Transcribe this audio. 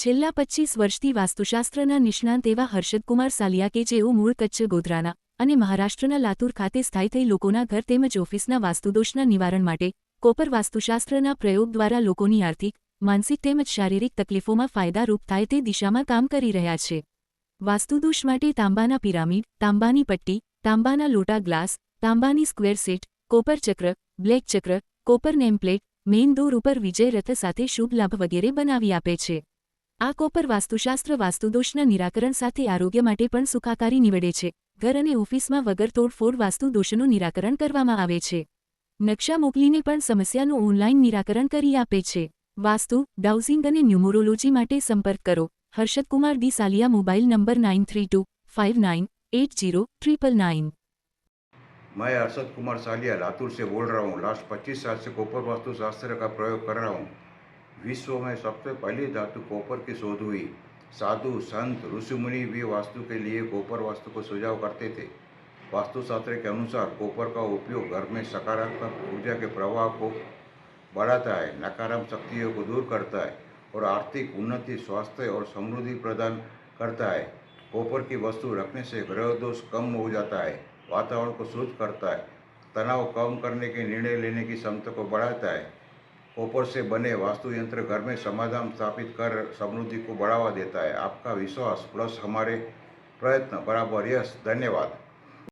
છેલ્લા પચ્ચીસ વર્ષથી વાસ્તુશાસ્ત્રના નિષ્ણાંત એવા હર્ષદકુમાર સાલિયા કે જેઓ મૂળ કચ્છ, ગોધરાના અને મહારાષ્ટ્રના લાતુર ખાતે સ્થાયી થઈ લોકોના ઘર તેમજ ઓફિસના વાસ્તુદોષના નિવારણ માટે કોપર વાસ્તુશાસ્ત્રના પ્રયોગ દ્વારા લોકોની આર્થિક, માનસિક તેમજ શારીરિક તકલીફોમાં ફાયદારૂપ થાય તે દિશામાં કામ કરી રહ્યા છે. વાસ્તુદોષ માટે તાંબાના પિરામિડ, તાંબાની પટ્ટી, તાંબાના લોટા ગ્લાસ, તાંબાની સ્ક્વેર સેટ, કોપર ચક્ર, બ્લેક ચક્ર, કોપર નેમપ્લેટ, મેઇન દોર ઉપર વિજય રથ સાથે શુભ લાભ વગેરે બનાવી આપે છે. આ કોપર વાસ્તુશાસ્ત્ર વાસ્તુદોષના નિરાકરણ સાથે આરોગ્ય માટે પણ સુખાકારી નીવડે છે ઘર અને ઓફિસમાં વગર તોડફોડ વાસ્તુદોષનું નિરાકરણ કરવામાં આવે છે નકશા મોકલીને પણ સમસ્યાનું ઓનલાઈન નિરાકરણ કરી આપે છે વાસ્તુ ડાઉઝિંગ અને ન્યુમરોલોજી માટે સંપર્ક કરો Harshadkumar D Saliya mobile number nine three two five nine eight zero triple nine मैं अरशद कुमार सालिया लातूर से बोल रहा हूँ लास्ट 25 साल से कॉपर वास्तु शास्त्र का प्रयोग कर रहा हूँ विश्व में सबसे पहली धातु कॉपर की शोध हुई। साधु, संत, ऋषि, मुनि भी वास्तु के लिए कॉपर वास्तु को सुझाव करते थे। वास्तुशास्त्र के अनुसार कॉपर का उपयोग घर में सकारात्मक ऊर्जा के प्रवाह को बढ़ाता है, नकारात्मक शक्तियों को दूर करता है और आर्थिक उन्नति, स्वास्थ्य और समृद्धि प्रदान करता है। कॉपर की वस्तु रखने से ग्रह दोष कम हो जाता है, वातावरण को शुद्ध करता है, तनाव कम करने के निर्णय लेने की क्षमता को बढ़ाता है। कॉपर से बने वास्तु यंत्र घर में समाधान स्थापित कर समृद्धि को बढ़ावा देता है आपका विश्वास प्लस हमारे प्रयत्न बराबर यश धन्यवाद